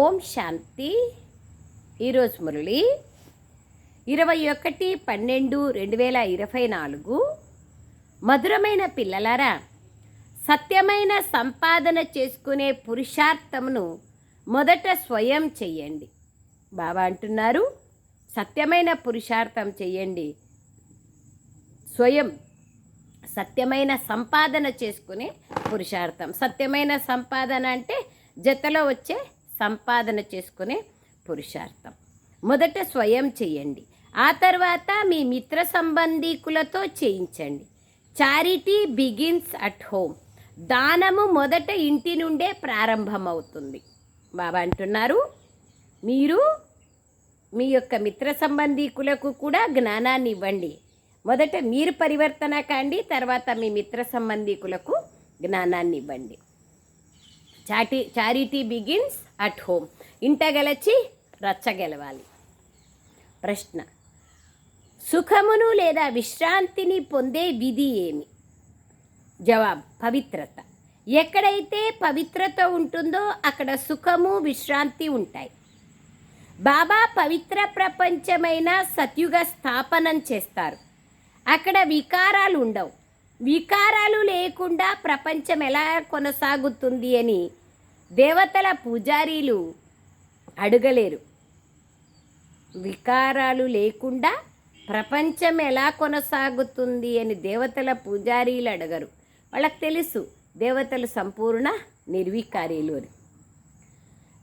ఓం శాంతి. ఈరోజు మురళి ఇరవై ఒకటి పన్నెండు రెండు వేల ఇరవై నాలుగు. మధురమైన పిల్లలారా సత్యమైన సంపాదన చేసుకునే పురుషార్థమును మొదట స్వయం చెయ్యండి. బాబా అంటున్నారు సత్యమైన పురుషార్థం చెయ్యండి. స్వయం సత్యమైన సంపాదన చేసుకునే పురుషార్థం. సత్యమైన సంపాదన అంటే జతలో వచ్చే సంపాదన చేసుకునే పురుషార్థం. మొదట స్వయం చేయండి. ఆ తర్వాత మీ మిత్ర సంబంధీకులతో చేయించండి. Charity begins at home. దానము మొదట ఇంటి నుండే ప్రారంభమవుతుంది. బాబా అంటున్నారు. మీరు మీ యొక్క మిత్ర సంబంధీకులకు కూడా జ్ఞానాన్ని ఇవ్వండి. మొదట మీరు పరివర్తన కాండి తర్వాత మీ మిత్ర సంబంధీకులకు జ్ఞానాన్ని ఇవ్వండి. చాటి చారిటీ బిగిన్స్ అట్ హోమ్. ఇంట గెలచి రచ్చ గెలవాలి. ప్రశ్న. సుఖమును లేదా విశ్రాంతిని పొందే విధి ఏమి? జవాబు. పవిత్రత. ఎక్కడైతే పవిత్రత ఉంటుందో అక్కడ సుఖము విశ్రాంతి ఉంటాయి. బాబా పవిత్ర ప్రపంచమైన సత్యుగ స్థాపనం చేస్తారు. అక్కడ వికారాలు ఉండవు. వికారాలు లేకుండా ప్రపంచం ఎలా కొనసాగుతుంది అని దేవతల పూజారీలు అడగలేరు. వికారాలు లేకుండా ప్రపంచం ఎలా కొనసాగుతుంది అని దేవతల పూజారీలు అడగరు. వాళ్ళకి తెలుసు దేవతలు సంపూర్ణ నిర్వికారీలు అని.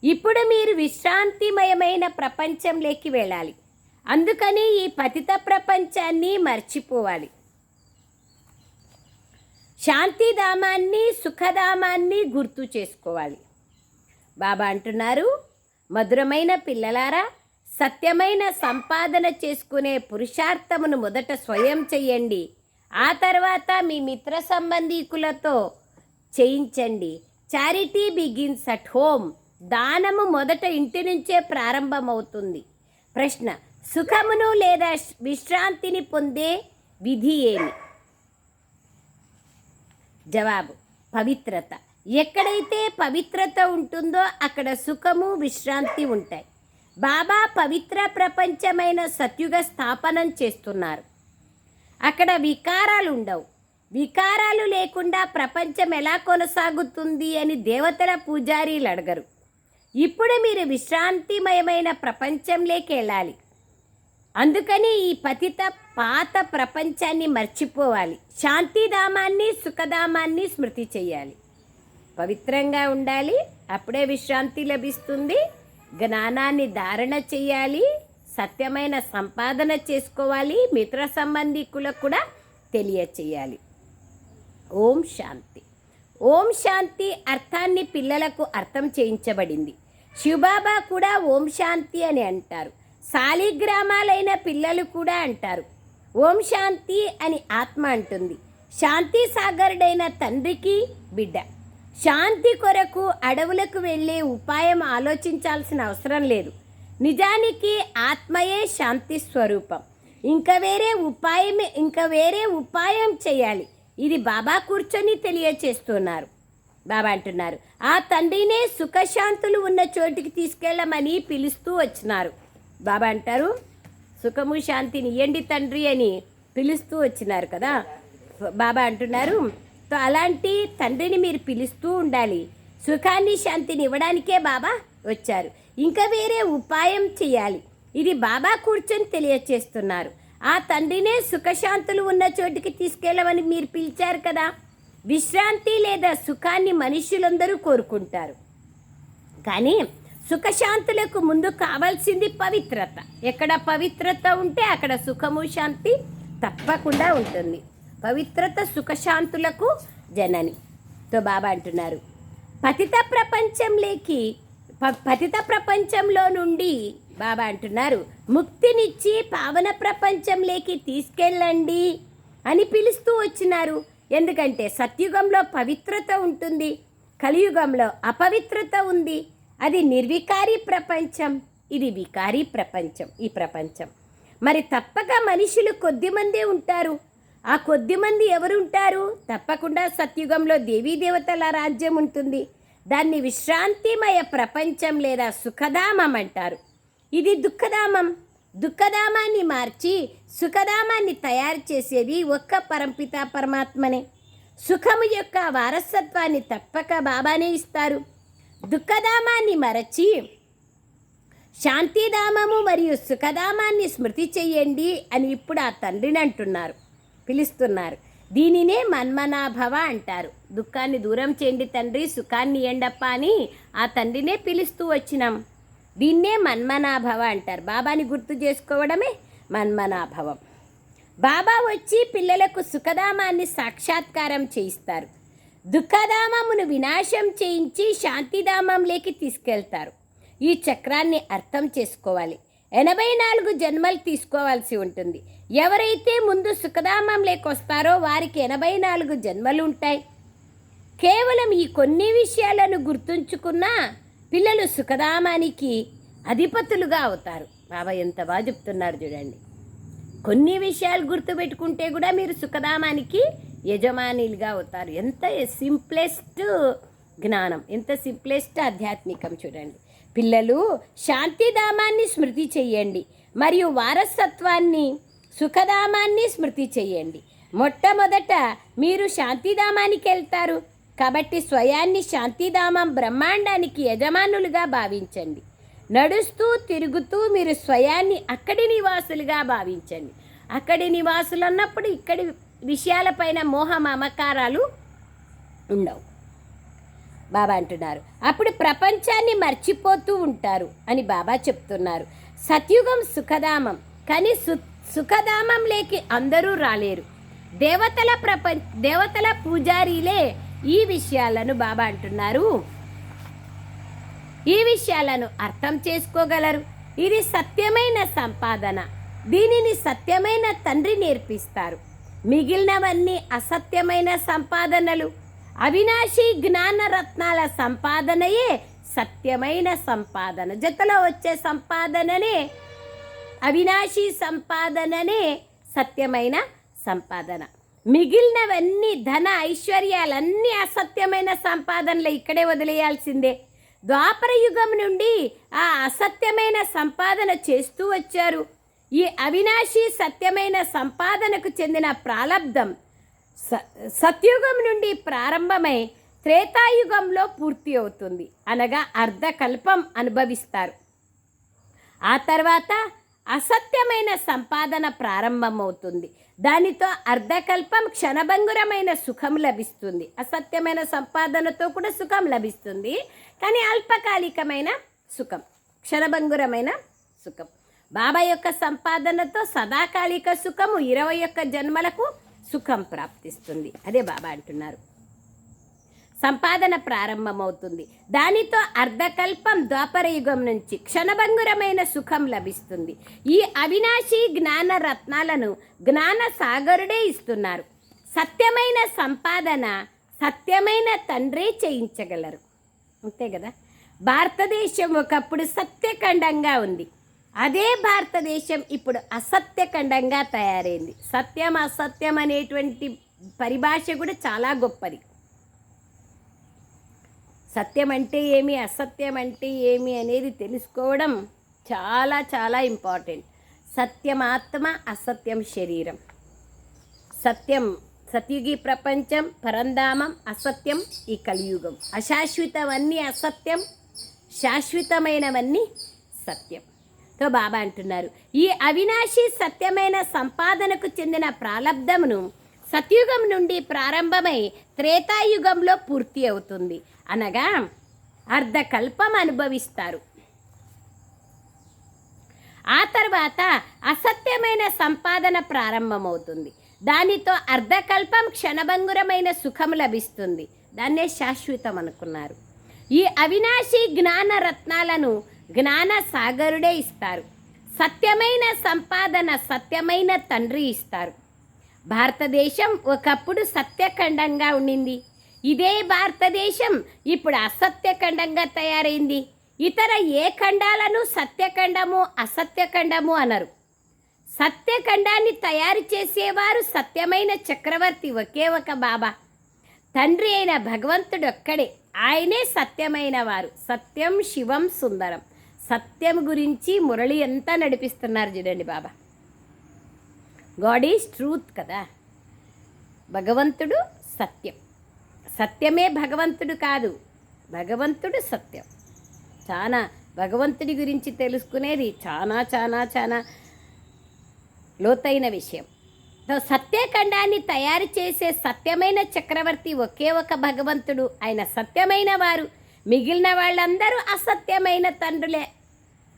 ఇప్పుడు మీరు విశ్రాంతిమయమైన ప్రపంచంలోకి వెళ్ళాలి. అందుకని ఈ పతిత ప్రపంచాన్ని మర్చిపోవాలి. శాంతిధామాన్ని సుఖధామాన్ని గుర్తు చేసుకోవాలి. బాబా అంటున్నారు మధురమైన పిల్లలారా సత్యమైన సంపాదన చేసుకునే పురుషార్థమును మొదట స్వయం చెయ్యండి. ఆ తర్వాత మీ మిత్ర సంబంధీకులతో చేయించండి. Charity begins at home. దానము మొదట ఇంటి నుంచే ప్రారంభమవుతుంది. ప్రశ్న సుఖమును లేదా విశ్రాంతిని పొందే విధి ఏమి? జవాబు పవిత్రత. ఎక్కడైతే పవిత్రత ఉంటుందో అక్కడ సుఖము విశ్రాంతి ఉంటాయి. బాబా పవిత్ర ప్రపంచమైన సత్యుగ స్థాపనం చేస్తున్నారు. అక్కడ వికారాలు ఉండవు. వికారాలు లేకుండా ప్రపంచం ఎలా కొనసాగుతుంది అని దేవతల పూజారీలు అడగరు. ఇప్పుడు మీరు విశ్రాంతిమయమైన ప్రపంచంలోకి వెళ్ళాలి. అందుకని ఈ పతిత పాత ప్రపంచాన్ని మర్చిపోవాలి. శాంతిధామాన్ని సుఖధామాన్ని స్మృతి చేయాలి. పవిత్రంగా ఉండాలి అప్పుడే విశ్రాంతి లభిస్తుంది. జ్ఞానాన్ని ధారణ చేయాలి సత్యమైన సంపాదన చేసుకోవాలి మిత్ర సంబంధికులకు కూడా తెలియచేయాలి. ఓం శాంతి. ఓం శాంతి అర్థాన్ని పిల్లలకు అర్థం చేయించబడింది. శివబాబా కూడా ఓం శాంతి అని అంటారు. శాలిగ్రామాలైన పిల్లలు కూడా అంటారు. ఓం శాంతి అని ఆత్మ అంటుంది. శాంతి సాగరుడైన తండ్రికి బిడ్డ. శాంతి కొరకు అడవులకు వెళ్ళే ఉపాయం ఆలోచించాల్సిన అవసరం లేదు. నిజానికి ఆత్మయే శాంతి స్వరూపం. ఇంకా వేరే ఉపాయం ఇంకా వేరే ఉపాయం చేయాలి. ఇది బాబా కూర్చొని తెలియచేస్తున్నారు. బాబా అంటున్నారు ఆ తండ్రినే సుఖశాంతులు ఉన్న చోటికి తీసుకెళ్ళమని పిలుస్తూ వచ్చినారు. బాబా అంటారు సుఖము శాంతిని ఇయ్యండి తండ్రి అని పిలుస్తూ వచ్చినారు కదా. బాబా అంటున్నారు అలాంటి తండ్రిని మీరు పిలుస్తూ ఉండాలి. సుఖాన్ని శాంతిని ఇవ్వడానికే బాబా వచ్చారు. ఇంకా వేరే ఉపాయం చేయాలి. ఇది బాబా కూర్చొని తెలియచేస్తున్నారు. ఆ తండ్రినే సుఖశాంతులు ఉన్న చోటికి తీసుకెళ్ళమని మీరు పిలిచారు కదా. విశ్రాంతి లేదా సుఖాన్ని మనుషులందరూ కోరుకుంటారు. కానీ సుఖశాంతులకు ముందు కావాల్సింది పవిత్రత. ఎక్కడ పవిత్రత ఉంటే అక్కడ సుఖము శాంతి తప్పకుండా ఉంటుంది. పవిత్రత సుఖశాంతులకు జనని. తో బాబా అంటున్నారు. పతిత ప్రపంచంలోకి ప- పతిత ప్రపంచంలో నుండి బాబా అంటున్నారు. ముక్తినిచ్చి పావన ప్రపంచంలోకి తీసుకెళ్ళండి అని పిలుస్తూ వచ్చినారు. ఎందుకంటే సత్యుగంలో పవిత్రత ఉంటుంది కలియుగంలో అపవిత్రత ఉంది. అది నిర్వికారి ప్రపంచం ఇది వికారి ప్రపంచం ఈ ప్రపంచం. మరి తప్పక మనుషులు కొద్దిమందే ఉంటారు. ఆ కొద్దిమంది ఎవరుంటారు? తప్పకుండా సత్యుగంలో దేవీ దేవతల రాజ్యం ఉంటుంది. దాన్ని విశ్రాంతిమయ ప్రపంచం లేదా సుఖధామం అంటారు. ఇది దుఃఖధామం. దుఃఖధామాన్ని మార్చి సుఖధామాన్ని తయారు చేసేది ఒక్క పరంపిత పరమాత్మనే. సుఖము యొక్క వారసత్వాన్ని తప్పక బాబానే ఇస్తారు. దుఃఖధామాన్ని మరచి శాంతిధామము మరియు సుఖధామాన్ని స్మృతి చెయ్యండి అని ఇప్పుడు ఆ తండ్రిని అంటున్నారు. పిలుస్తున్నారు. దీనినే మన్మనాభవ అంటారు. దుఃఖాన్ని దూరం చేయండి తండ్రి సుఖాన్ని ఎండప్ప అని ఆ తండ్రినే పిలుస్తూ వచ్చినాం. దీన్నే మన్మనాభవ అంటారు. బాబాని గుర్తు చేసుకోవడమే మన్మనాభవం. బాబా వచ్చి పిల్లలకు సుఖధామాన్ని సాక్షాత్కారం చేయిస్తారు. దుఃఖధామమును వినాశం చేయించి శాంతిధామంలోకి తీసుకెళ్తారు. ఈ చక్రాన్ని అర్థం చేసుకోవాలి. ఎనభై నాలుగు జన్మలు తీసుకోవాల్సి ఉంటుంది. ఎవరైతే ముందు సుఖధామం లేకొస్తారో వారికి ఎనభై నాలుగు జన్మలు ఉంటాయి. కేవలం ఈ కొన్ని విషయాలను గుర్తుంచుకున్నా పిల్లలు సుఖధామానికి అధిపతులుగా అవుతారు. బాబా ఎంత బాగా చెప్తున్నారు చూడండి. కొన్ని విషయాలు గుర్తుపెట్టుకుంటే కూడా మీరు సుఖధామానికి యజమానిలుగా అవుతారు. ఎంత సింప్లెస్ట్ జ్ఞానం ఎంత సింప్లెస్ట్ ఆధ్యాత్మికం చూడండి. పిల్లలు శాంతిధామాన్ని స్మృతి చెయ్యండి మరియు వారసత్వాన్ని సుఖధామాన్ని స్మృతి చెయ్యండి. మొట్టమొదట మీరు శాంతిధామానికి వెళ్తారు. కాబట్టి స్వయాన్ని శాంతిధామం బ్రహ్మాండానికి యజమానులుగా భావించండి. నడుస్తూ తిరుగుతూ మీరు స్వయాన్ని అక్కడి నివాసులుగా భావించండి. అక్కడి నివాసులు అన్నప్పుడు ఇక్కడి విషయాలపైన మోహ మమకారాలు ఉండవు. బాబా అంటున్నారు. అప్పుడు ప్రపంచాన్ని మర్చిపోతూ ఉంటారు అని బాబా చెప్తున్నారు. సత్యుగం సుఖధామం. కానీ సు సుఖధామం లేకి అందరూ రాలేరు. దేవతల ప్రపంచ దేవతల పూజారీలే ఈ విషయాలను బాబా అంటున్నారు. ఈ విషయాలను అర్థం చేసుకోగలరు. ఇది సత్యమైన సంపాదన. దీనిని సత్యమైన తండ్రి నేర్పిస్తారు. మిగిలినవన్నీ అసత్యమైన సంపాదనలు. అవినాశి జ్ఞాన రత్నాల సంపాదనయే సత్యమైన సంపాదన. జతలో వచ్చే సంపాదననే అవినాశి సంపాదననే సత్యమైన సంపాదన. మిగిలినవన్నీ ధన ఐశ్వర్యాలన్నీ అసత్యమైన సంపాదనలు ఇక్కడే వదిలేయాల్సిందే. ద్వాపర యుగం నుండి ఆ అసత్యమైన సంపాదన చేస్తూ వచ్చారు. ఈ అవినాశి సత్యమైన సంపాదనకు చెందిన ప్రాలబ్ధం స సత్యుగం నుండి ప్రారంభమై త్రేతాయుగంలో పూర్తి అవుతుంది. అనగా అర్ధకల్పం అనుభవిస్తారు. ఆ తర్వాత అసత్యమైన సంపాదన ప్రారంభమవుతుంది. దానితో అర్ధకల్పం క్షణభంగురమైన సుఖం లభిస్తుంది. అసత్యమైన సంపాదనతో కూడా సుఖం లభిస్తుంది. కానీ అల్పకాలికమైన సుఖం క్షణభంగురమైన సుఖం. బాబా యొక్క సంపాదనతో సదాకాలిక సుఖము ఇరవై ఒక్క జన్మలకు సుఖం ప్రాప్తిస్తుంది. అదే బాబా అంటున్నారు. సంపాదన ప్రారంభమవుతుంది. దానితో అర్ధకల్పం ద్వాపర యుగం నుంచి క్షణభంగురమైన సుఖం లభిస్తుంది. ఈ అవినాశి జ్ఞాన రత్నాలను జ్ఞాన సాగరుడే ఇస్తున్నారు. సత్యమైన సంపాదన సత్యమైన తండ్రే చేయించగలరు. అంతే కదా? భారతదేశం ఒకప్పుడు సత్యఖండంగా ఉంది. అదే భారతదేశం ఇప్పుడు అసత్యఖండంగా తయారైంది. సత్యం అసత్యం అనేటువంటి పరిభాష కూడా చాలా గొప్పది. సత్యం అంటే ఏమి అసత్యం అంటే ఏమి అనేది తెలుసుకోవడం చాలా చాలా ఇంపార్టెంట్. సత్యం ఆత్మ అసత్యం శరీరం. సత్యం సత్యుగి ప్రపంచం పరంధామం అసత్యం ఈ కలియుగం. అశాశ్వతమన్నీ అసత్యం శాశ్వతమైనవన్నీ సత్యం. తో బాబా అంటున్నారు. ఈ అవినాశి సత్యమైన సంపాదనకు చెందిన ప్రాలబ్ధమును సత్యుగం నుండి ప్రారంభమై త్రేతాయుగంలో పూర్తి అవుతుంది. అనగా అర్ధకల్పం అనుభవిస్తారు. ఆ తర్వాత అసత్యమైన సంపాదన ప్రారంభమవుతుంది. దానితో అర్ధకల్పం క్షణభంగురమైన సుఖం లభిస్తుంది. దాన్నే శాశ్వతం అనుకున్నారు. ఈ అవినాశి జ్ఞాన రత్నాలను జ్ఞాన సాగరుడే ఇస్తారు. సత్యమైన సంపాదన సత్యమైన తండ్రి ఇస్తారు. భారతదేశం ఒకప్పుడు సత్యఖండంగా ఉండింది. ఇదే భారతదేశం ఇప్పుడు అసత్యఖండంగా తయారైంది. ఇతర ఏ ఖండాలను సత్యఖండము అసత్యఖండము అనరు. సత్యఖండాన్ని తయారు చేసేవారు సత్యమైన చక్రవర్తి ఒకే ఒక బాబా. తండ్రి అయిన భగవంతుడు ఒక్కడే ఆయనే సత్యమైన వారు సత్యం శివం సుందరం. సత్యం గురించి మురళి అంతా నడిపిస్తున్నారు చూడండి బాబా. గాడ్ ఈజ్ ట్రూత్ కదా. భగవంతుడు సత్యం. సత్యమే భగవంతుడు కాదు భగవంతుడు సత్యం. చాలా భగవంతుడి గురించి తెలుసుకునేది చాలా చాలా చాలా లోతైన విషయం. సో సత్యఖండాన్ని తయారు చేసే సత్యమైన చక్రవర్తి ఒకే ఒక భగవంతుడు. ఆయన సత్యమైన వారు. మిగిలిన వాళ్ళందరూ అసత్యమైన తండ్రులే.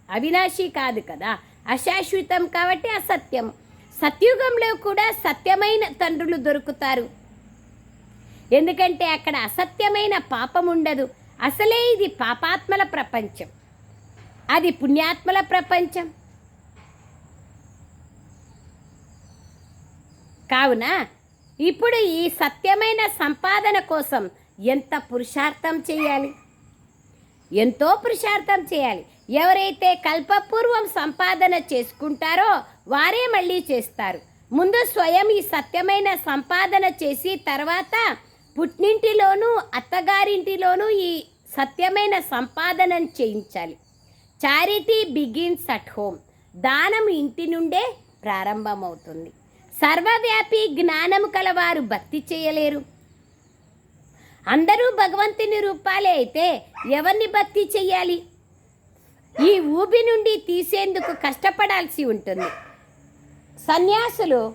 అవినాశి కాదు కదా అశాశ్వతం కాబట్టి అసత్యం. సత్యుగంలో కూడా సత్యమైన తండ్రులు దొరుకుతారు. ఎందుకంటే అక్కడ అసత్యమైన పాపం ఉండదు. అసలే ఇది పాపాత్మల ప్రపంచం. అది పుణ్యాత్మల ప్రపంచం. కావున ఇప్పుడు ఈ సత్యమైన సంపాదన కోసం ఎంత పురుషార్థం చేయాలి? ఎంతో పురుషార్థం చేయాలి. ఎవరైతే కల్పపూర్వం సంపాదన చేసుకుంటారో వారే మళ్ళీ చేస్తారు. ముందు స్వయం ఈ సత్యమైన సంపాదన చేసి తర్వాత పుట్టింటిలోనూ అత్తగారింటిలోనూ ఈ సత్యమైన సంపాదనను చేయించాలి. Charity begins at home. దానం ఇంటి నుండే ప్రారంభమవుతుంది. సర్వవ్యాపి జ్ఞానం కలవారు భక్తి చేయలేరు. అందరూ భగవంతుని రూపాలే అయితే ఎవరిని భక్తి చెయ్యాలి ఈ ఊబి నుండి తీసేందుకు కష్టపడాల్సి ఉంటుంది. సన్యాసులు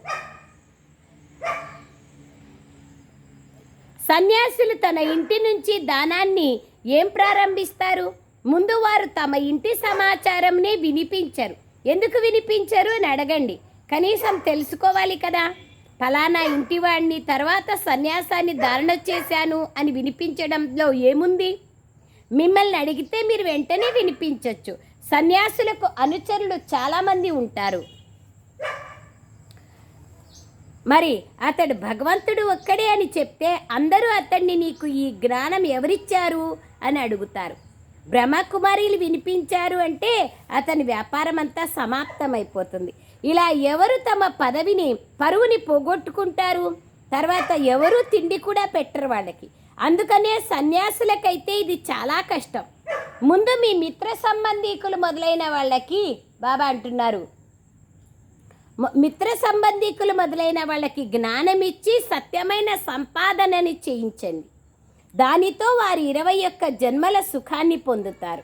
సన్యాసులు తన ఇంటి నుంచి దానాన్ని ఏం ప్రారంభిస్తారు? ముందు వారు తమ ఇంటి సమాచారంనే వినిపించరు. ఎందుకు వినిపించరు అని అడగండి. కనీసం తెలుసుకోవాలి కదా. ఫలానా ఇంటివాడిని తర్వాత సన్యాసాన్ని ధారణ చేశాను అని వినిపించడంలో ఏముంది? మిమ్మల్ని అడిగితే మీరు వెంటనే వినిపించవచ్చు సన్యాసులకు అనుచరులు చాలామంది ఉంటారు. మరి అతడు భగవంతుడు ఒక్కడే అని చెప్తే అందరూ అతన్ని నీకు ఈ జ్ఞానం ఎవరిచ్చారు? అని అడుగుతారు. బ్రహ్మకుమారీలు వినిపించారు అంటే అతని వ్యాపారం అంతా సమాప్తమైపోతుంది. ఇలా ఎవరు తమ పదవిని పరువుని పోగొట్టుకుంటారు? తర్వాత ఎవరు తిండి కూడా పెట్టరు వాళ్ళకి. అందుకనే సన్యాసులకైతే ఇది చాలా కష్టం. ముందు మీ మిత్ర సంబంధీకులు మొదలైన వాళ్ళకి బాబా అంటున్నారు. మిత్ర సంబంధీకులు మొదలైన వాళ్ళకి జ్ఞానం ఇచ్చి సత్యమైన సంపాదనని చేయించండి. దానితో వారి ఇరవై ఒక్క జన్మల సుఖాన్ని పొందుతారు.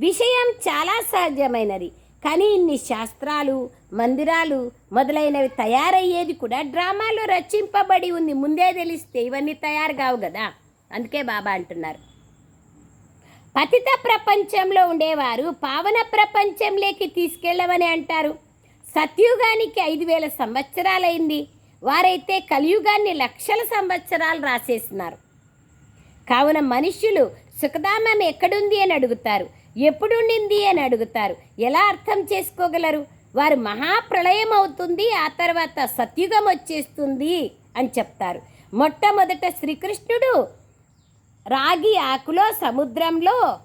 విషయం చాలా సహజమైనది. కానీ ఇన్ని శాస్త్రాలు మందిరాలు మొదలైనవి తయారయ్యేది కూడా డ్రామాలో రచింపబడి ఉంది. ముందే తెలిస్తే ఇవన్నీ తయారు కావు కదా. అందుకే బాబా అంటున్నారు. పతిత ప్రపంచంలో ఉండేవారు పావన ప్రపంచంలోకి తీసుకెళ్ళమని అంటారు. సత్యుగానికి ఐదు వేల సంవత్సరాలైంది. వారైతే కలియుగాన్ని లక్షల సంవత్సరాలు రాసేసినారు కావున మనుష్యులు సుఖధామం ఎక్కడుంది అని అడుగుతారు. ఎప్పుడుండింది అని అడుగుతారు. ఎలా అర్థం చేసుకోగలరు? వారు మహాప్రళయం అవుతుంది ఆ తర్వాత సత్యుగం వచ్చేస్తుంది అని చెప్తారు. మొట్టమొదట శ్రీకృష్ణుడు రాగి ఆకులో సముద్రంలో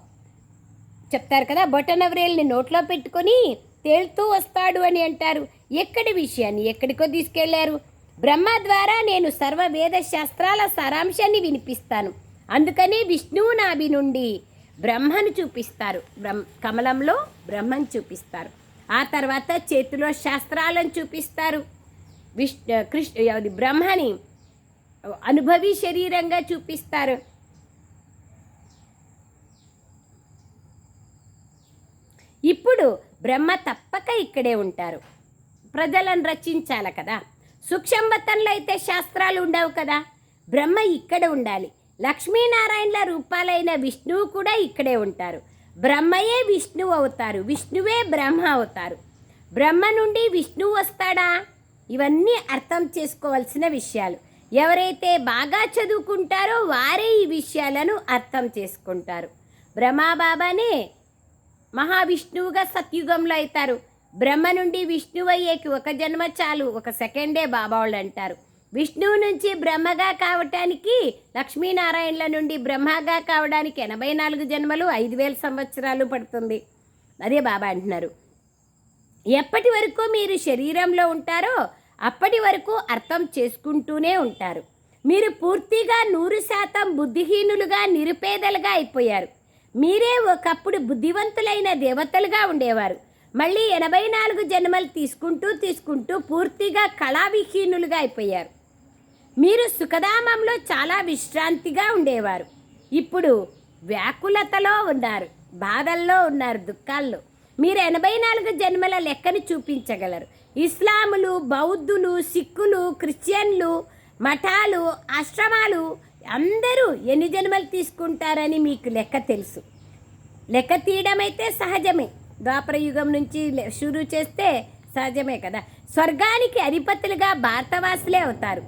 చెప్తారు కదా బొటనవ్రేల్ని నోట్లో పెట్టుకొని తేలుతూ వస్తాడు అని అంటారు. ఎక్కడి విషయాన్ని ఎక్కడికో తీసుకెళ్ళారు? బ్రహ్మ ద్వారా నేను సర్వ వేద శాస్త్రాల సారాంశాన్ని వినిపిస్తాను. అందుకనే విష్ణువు నాభి నుండి బ్రహ్మను చూపిస్తారు. బ్రహ్మ కమలంలో బ్రహ్మను చూపిస్తారు. ఆ తర్వాత చేతిలో శాస్త్రాలను చూపిస్తారు. విష్ కృష్ణ అది బ్రహ్మని అనుభవి శరీరంగా చూపిస్తారు. ఇప్పుడు బ్రహ్మ తప్పక ఇక్కడే ఉంటారు. ప్రజలను రచించాలి కదా. సుక్షంబతంలో అయితే శాస్త్రాలు ఉండవు కదా. బ్రహ్మ ఇక్కడ ఉండాలి. లక్ష్మీనారాయణల రూపాలైన విష్ణువు కూడా ఇక్కడే ఉంటారు. బ్రహ్మయే విష్ణువు అవుతారు. విష్ణువే బ్రహ్మ అవుతారు. బ్రహ్మ నుండి విష్ణువు వస్తాడా? ఇవన్నీ అర్థం చేసుకోవాల్సిన విషయాలు. ఎవరైతే బాగా చదువుకుంటారో వారే ఈ విషయాలను అర్థం చేసుకుంటారు. బ్రహ్మాబాబానే మహావిష్ణువుగా సత్యుగంలో అవుతారు. బ్రహ్మ నుండి విష్ణువు అయ్యేకి ఒక జన్మ చాలు ఒక సెకండే బాబా వాళ్ళు అంటారు విష్ణువు నుంచి బ్రహ్మగా కావటానికి లక్ష్మీనారాయణల నుండి బ్రహ్మగా కావడానికి ఎనభై నాలుగు జన్మలు ఐదు వేల సంవత్సరాలు పడుతుంది. అదే బాబా అంటున్నారు. ఎప్పటి వరకు మీరు శరీరంలో ఉంటారో అప్పటి వరకు అర్థం చేసుకుంటూనే ఉంటారు. మీరు పూర్తిగా నూరు శాతం బుద్ధిహీనులుగా నిరుపేదలుగా అయిపోయారు. మీరే ఒకప్పుడు బుద్ధివంతులైన దేవతలుగా ఉండేవారు. మళ్ళీ ఎనభై నాలుగు జన్మలు తీసుకుంటూ తీసుకుంటూ పూర్తిగా కళావిహీనులుగా అయిపోయారు. మీరు సుఖధామంలో చాలా విశ్రాంతిగా ఉండేవారు. ఇప్పుడు వ్యాకులతలో ఉన్నారు బాధల్లో ఉన్నారు దుఃఖాల్లో. మీరు ఎనభై నాలుగు జన్మల లెక్కను చూపించగలరు. ఇస్లాములు బౌద్ధులు సిక్కులు క్రిస్టియన్లు మఠాలు ఆశ్రమాలు అందరూ ఎన్ని జన్మలు తీసుకుంటారని మీకు లెక్క తెలుసు. లెక్క తీయడం అయితే సహజమే. ద్వాపర యుగం నుంచి షురు షురూ చేస్తే సహజమే కదా. స్వర్గానికి అధిపతులుగా భారతవాసులే అవుతారు.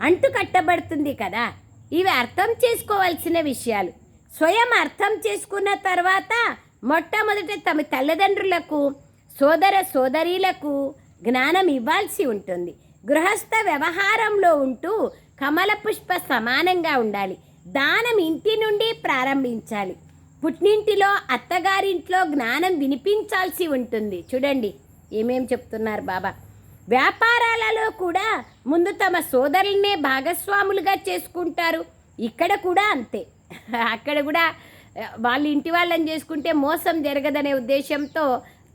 అంటు కట్టబడుతుంది కదా. ఇవి అర్థం చేసుకోవాల్సిన విషయాలు. స్వయం అర్థం చేసుకున్న తర్వాత మొట్టమొదట తమ తల్లిదండ్రులకు సోదర సోదరీలకు జ్ఞానం ఇవ్వాల్సి ఉంటుంది. గృహస్థ వ్యవహారంలో ఉంటూ కమల పుష్ప సమానంగా ఉండాలి. దానం ఇంటి నుండి ప్రారంభించాలి. పుట్టినింటిలో అత్తగారింట్లో జ్ఞానం వినిపించాల్సి ఉంటుంది. చూడండి ఏమేం చెప్తున్నారు బాబా. వ్యాపారాలలో కూడా ముందు తమ సోదరులనే భాగస్వాములుగా చేసుకుంటారు. ఇక్కడ కూడా అంతే. అక్కడ కూడా వాళ్ళ ఇంటి వాళ్ళని చేసుకుంటే మోసం జరగదనే ఉద్దేశంతో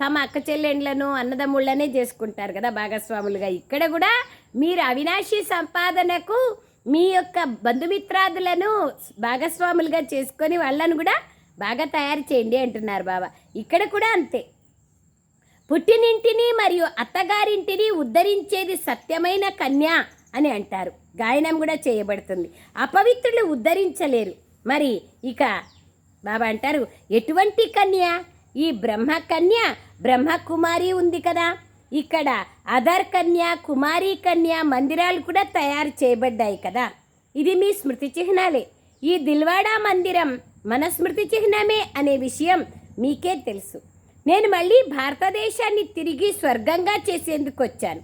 తమ అక్క చెల్లెండ్లను అన్నదమ్ముళ్ళనే చేసుకుంటారు కదా భాగస్వాములుగా. ఇక్కడ కూడా మీరు అవినాశి సంపాదనకు మీ యొక్క బంధుమిత్రాదులను భాగస్వాములుగా చేసుకొని వాళ్ళను కూడా బాగా తయారు చేయండి అంటున్నారు బాబా. ఇక్కడ కూడా అంతే. పుట్టినింటిని మరియు అత్తగారింటిని ఉద్ధరించేది సత్యమైన కన్య అని అంటారు. గాయనం కూడా చేయబడుతుంది. అపవిత్రులు ఉద్ధరించలేరు. మరి ఇక బాబా అంటారు ఎటువంటి కన్య? ఈ బ్రహ్మ కన్య బ్రహ్మకుమారి ఉంది కదా. ఇక్కడ అదర్ కన్య కుమారి కన్య మందిరాలు కూడా తయారు చేయబడ్డాయి కదా. ఇది మీ స్మృతి చిహ్నాలే. ఈ దిల్వాడా మందిరం మన స్మృతి చిహ్నమే అనే విషయం మీకే తెలుసు. నేను మళ్ళీ భారతదేశాన్ని తిరిగి స్వర్గంగా చేసేందుకు వచ్చాను.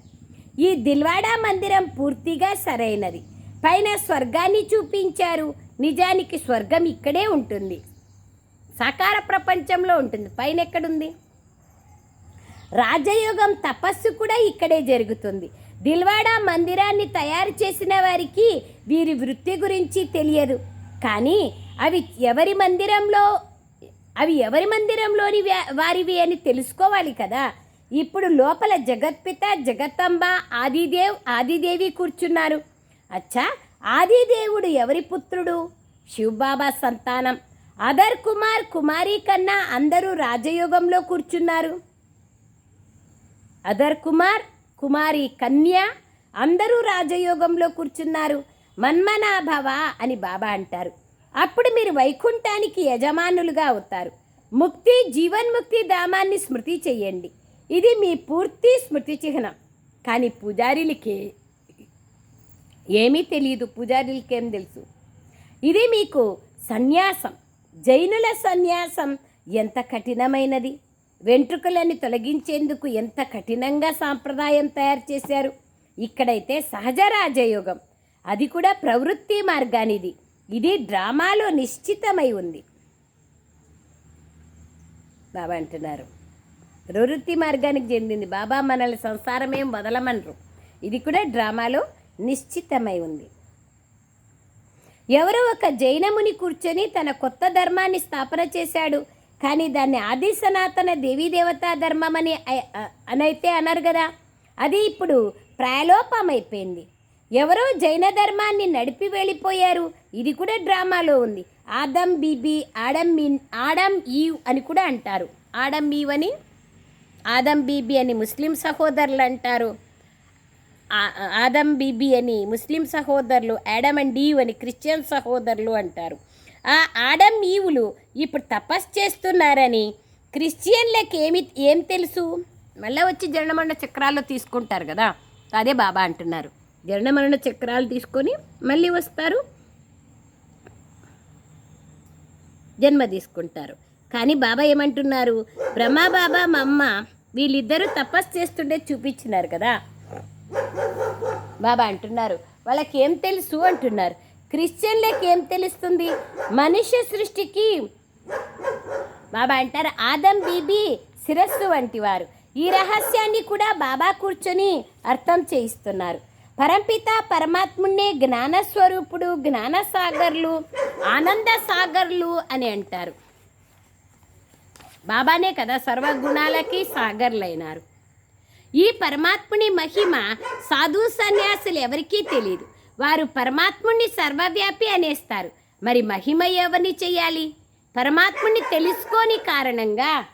ఈ దిల్వాడా మందిరం పూర్తిగా సరైనది. పైన స్వర్గాన్ని చూపించారు. నిజానికి స్వర్గం ఇక్కడే ఉంటుంది. సాకార ప్రపంచంలో ఉంటుంది. పైన ఎక్కడుంది? రాజయోగం తపస్సు కూడా ఇక్కడే జరుగుతుంది. దిల్వాడా మందిరాన్ని తయారు చేసిన వారికి వీరి వృత్తి గురించి తెలియదు. కానీ అవి ఎవరి మందిరంలో అవి ఎవరి మందిరంలోని వారివి అని తెలుసుకోవాలి కదా. ఇప్పుడు లోపల జగత్పిత జగత్తంబ ఆదిదేవ్ ఆదిదేవి కూర్చున్నారు. అచ్చా ఆదిదేవుడు ఎవరి పుత్రుడు? శివబాబా సంతానం. అదర్ కుమార్ కుమారి కన్నా అందరూ రాజయోగంలో కూర్చున్నారు. అదర్ కుమార్ కుమారి కన్య అందరూ రాజయోగంలో కూర్చున్నారు. మన్మనాభవ అని బాబా అంటారు. అప్పుడు మీరు వైకుంఠానికి యజమానులుగా అవుతారు. ముక్తి జీవన్ముక్తి ధామాన్ని స్మృతి చెయ్యండి ఇది మీ పూర్తి స్మృతి చిహ్నం. కానీ పూజారిలకి ఏమీ తెలియదు పూజారిలకి ఏం తెలుసు? ఇది మీకు సన్యాసం. జైనుల సన్యాసం ఎంత కఠినమైనది? వెంట్రుకలని తొలగించేందుకు ఎంత కఠినంగా సాంప్రదాయం తయారు చేశారు. ఇక్కడైతే సహజ రాజయోగం. అది కూడా ప్రవృత్తి మార్గానిది. ఇది డ్రామాలో నిశ్చితమై ఉంది. బాబా అంటున్నారు. ప్రవృత్తి మార్గానికి చెందింది. బాబా మనల్ని సంసారమేం వదలమనరు ఇది కూడా డ్రామాలో నిశ్చితమై ఉంది. ఎవరో ఒక జైనముని కూర్చొని తన కొత్త ధర్మాన్ని స్థాపన చేశాడు. కానీ దాన్ని ఆది సనాతన దేవీ దేవతా ధర్మం అని అనైతే అన్నారు కదా. అది ఇప్పుడు ప్రాయలోపమైపోయింది ఎవరో జైన ధర్మాన్ని నడిపి వెళ్ళిపోయారు. ఇది కూడా డ్రామాలో ఉంది. ఆదం బీబీ ఆడమ్ మీన్ ఆడమ్ ఈవ్ అని కూడా అంటారు. ఆడమ్ ఈవ్ అని ఆదం బీబీ అని ముస్లిం సహోదరులు అంటారు. ఆదం బీబీ అని ముస్లిం సహోదరులు యాడమ్ అండ్ ఈవ్ అని క్రిస్టియన్ సహోదరులు అంటారు. ఆ ఆడమ్ ఈవులు ఇప్పుడు తపస్సు చేస్తున్నారని క్రిస్టియన్లకు ఏమి ఏం తెలుసు? మళ్ళీ వచ్చి జనమరణ చక్రాల్లో తీసుకుంటారు కదా అదే బాబా అంటున్నారు. జనమరణ చక్రాలు తీసుకొని మళ్ళీ వస్తారు జన్మ తీసుకుంటారు. కానీ బాబా ఏమంటున్నారు? బ్రహ్మ బాబా మా అమ్మ వీళ్ళిద్దరూ తపస్సు చేస్తుంటే చూపించినారు కదా. బాబా అంటున్నారు వాళ్ళకి ఏం తెలుసు అంటున్నారు. క్రిస్టియన్లకి ఏం తెలుస్తుంది? మనుష్య సృష్టికి బాబా అంటారు ఆదం బీబీ శిరస్సు వంటి వారు. ఈ రహస్యాన్ని కూడా బాబా కూర్చొని అర్థం చేయిస్తున్నారు. పరంపిత పరమాత్ముడే జ్ఞానస్వరూపుడు జ్ఞానసాగర్లు ఆనంద సాగర్లు అని అంటారు. బాబానే కదా సర్వగుణాలకి సాగర్లైనారు. ఈ పరమాత్ముని మహిమ సాధు సన్యాసులు ఎవరికీ తెలియదు వారు పరమాత్ముణ్ణి సర్వవ్యాపి అనేస్తారు. మరి మహిమ ఎవరిని చేయాలి పరమాత్ముని తెలుసుకోని కారణంగా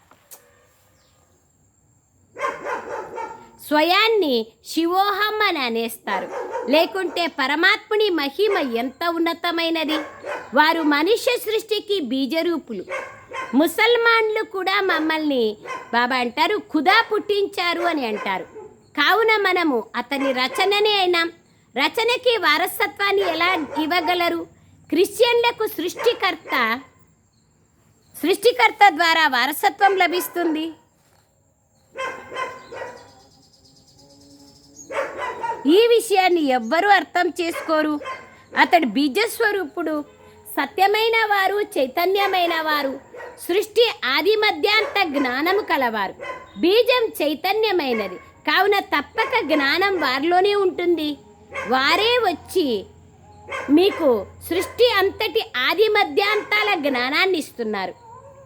స్వయాన్ని శివోహం అని అనేస్తారు. లేకుంటే పరమాత్ముని మహిమ ఎంత ఉన్నతమైనది? వారు మనుష్య సృష్టికి బీజరూపులు. ముసల్మాన్లు కూడా మమ్మల్ని బాబా అంటారు ఖుదా పుట్టించారు అని అంటారు. కావున మనము అతని రచననే అయినాం. రచనకి వారసత్వాన్ని ఎలా ఇవ్వగలరు? క్రిస్టియన్లకు సృష్టికర్త సృష్టికర్త ద్వారా వారసత్వం లభిస్తుంది. ఈ విషయాన్ని ఎవ్వరూ అర్థం చేసుకోరు. అతడు బీజస్వరూపుడు సత్యమైన వారు చైతన్యమైన వారు సృష్టి ఆది మధ్యాంత జ్ఞానము కలవారు. బీజం చైతన్యమైనది కావున తప్పక జ్ఞానం వారిలోనే ఉంటుంది. వారే వచ్చి మీకు సృష్టి అంతటి ఆది మధ్యాంతాల జ్ఞానాన్ని ఇస్తున్నారు.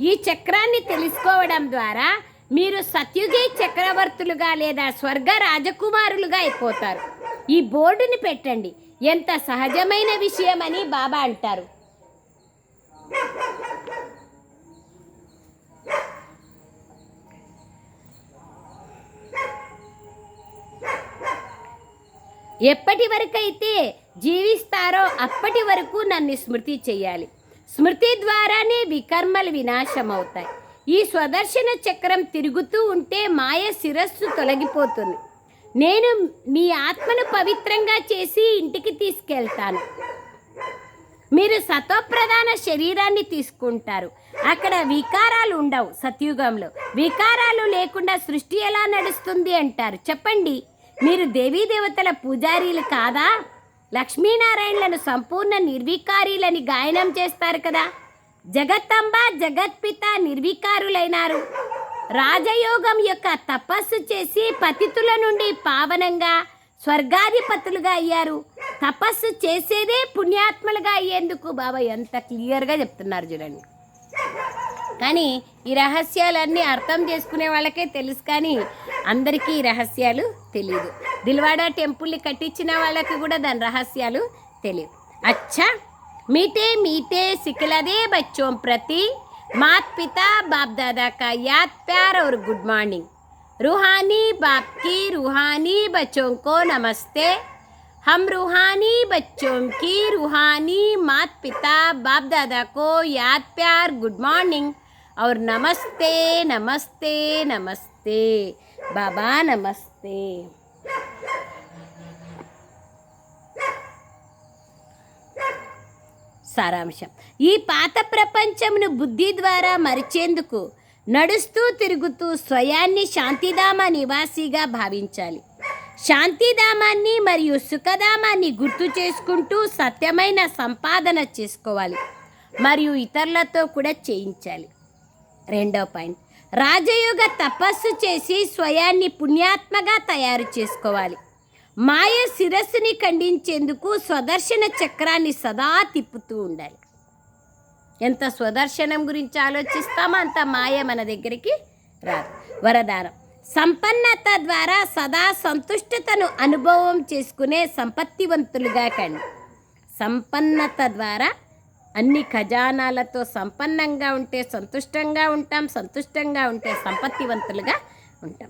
ఈ చక్రాన్ని తెలుసుకోవడం ద్వారా మీరు సత్యుగి చక్రవర్తులుగా లేదా స్వర్గ రాజకుమారులుగా అయిపోతారు. ఈ బోర్డుని పెట్టండి. ఎంత సహజమైన విషయమని బాబా అంటారు. ఎప్పటి వరకైతే జీవిస్తారో అప్పటి వరకు నన్ను స్మృతి చేయాలి. స్మృతి ద్వారానే వికర్మలు వినాశం అవుతాయి ఈ స్వదర్శన చక్రం తిరుగుతూ ఉంటే మాయ శిరస్సు తొలగిపోతుంది. నేను మీ ఆత్మను పవిత్రంగా చేసి ఇంటికి తీసుకెళ్తాను. మీరు సతోప్రధాన శరీరాన్ని తీసుకుంటారు. అక్కడ వికారాలు ఉండవు సత్యుగంలో. వికారాలు లేకుండా సృష్టి ఎలా నడుస్తుంది అంటారు. చెప్పండి. మీరు దేవీ దేవతల పూజారీలు కాదా? లక్ష్మీనారాయణలను సంపూర్ణ నిర్వికారీలని గాయనం చేస్తారు కదా. జగత్తంబ జగత్పిత నిర్వికారులైనారు. రాజయోగం యొక్క తపస్సు చేసి పతితుల నుండి పావనంగా స్వర్గాధిపతులుగా అయ్యారు. తపస్సు చేసేదే పుణ్యాత్మలుగా అయ్యేందుకు బాబా ఎంత క్లియర్గా చెప్తున్నారు చూడండి. కానీ ఈ రహస్యాలన్నీ అర్థం చేసుకునే వాళ్ళకే తెలుసు కానీ అందరికీ ఈ రహస్యాలు తెలియదు దిల్వాడా టెంపుల్ని కట్టించిన వాళ్ళకి కూడా దాని రహస్యాలు తెలియదు అచ్చా मीठे मीठे सिखला दे बच्चों प्रति मात पिता बाप दादा का याद प्यार और गुड मॉर्निंग रूहानी बाप की रूहानी बच्चों को नमस्ते हम रूहानी बच्चों की रूहानी मात पिता बाप दादा को याद प्यार गुड मॉर्निंग और नमस्ते नमस्ते नमस्ते बाबा नमस्ते సారాంశం ఈ పాత ప్రపంచమును బుద్ధి ద్వారా మరిచేందుకు నడుస్తూ తిరుగుతూ స్వయాన్ని శాంతిధామ నివాసిగా భావించాలి శాంతిధామాన్ని మరియు సుఖధామాన్ని గుర్తు చేసుకుంటూ సత్యమైన సంపాదన చేసుకోవాలి మరియు ఇతరులతో కూడా చేయించాలి రెండో పాయింట్. రాజయోగ తపస్సు చేసి స్వయాన్ని పుణ్యాత్మగా తయారు చేసుకోవాలి. మాయ శిరస్సుని ఖండించేందుకు స్వదర్శన చక్రాన్ని సదా తిప్పుతూ ఉండాలి. ఎంత స్వదర్శనం గురించి ఆలోచిస్తామో అంత మాయ మన దగ్గరికి రాదు. వరదానం. సంపన్నత ద్వారా సదా సంతుష్టతను అనుభవం చేసుకునే సంపత్తివంతులుగా కండి. సంపన్నత ద్వారా అన్ని ఖజానాలతో సంపన్నంగా ఉంటే సంతుష్టంగా ఉంటాం సంతుష్టంగా ఉంటే సంపత్తివంతులుగా ఉంటాం.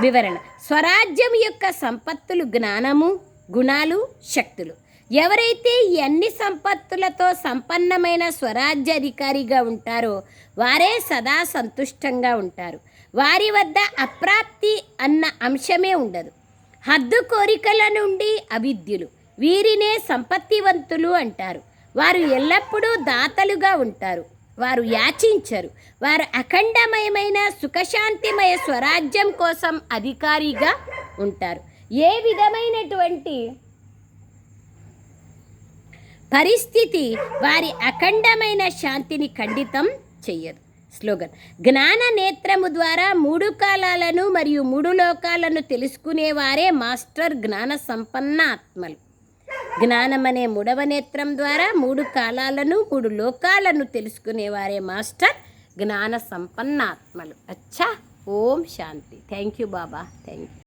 వివరణ. స్వరాజ్యం యొక్క సంపత్తులు జ్ఞానము గుణాలు శక్తులు. ఎవరైతే ఈ అన్ని సంపత్తులతో సంపన్నమైన స్వరాజ్య అధికారిగా ఉంటారో వారే సదా సంతుష్టంగా ఉంటారు. వారి వద్ద అప్రాప్తి అన్న అంశమే ఉండదు. హద్దు కోరికల నుండి అవిద్యులు. వీరినే సంపత్తివంతులు అంటారు. వారు ఎల్లప్పుడూ దాతలుగా ఉంటారు. వారు యాచించరు. వారు అఖండమయమైన సుఖశాంతిమయ స్వరాజ్యం కోసం అధికారిగా ఉంటారు. ఏ విధమైనటువంటి పరిస్థితి వారి అఖండమైన శాంతిని ఖండితం చెయ్యదు. స్లోగన్. జ్ఞాన నేత్రము ద్వారా మూడు కాలాలను మరియు మూడు లోకాలను తెలుసుకునేవారే మాస్టర్ జ్ఞాన సంపన్న ఆత్మలు జ్ఞానమనే మూడవ నేత్రం ద్వారా మూడు కాలాలను మూడు లోకాలను తెలుసుకునేవారే మాస్టర్ జ్ఞాన సంపన్నాత్మలు అచ్చా ఓం శాంతి. Thank you Baba. Thank you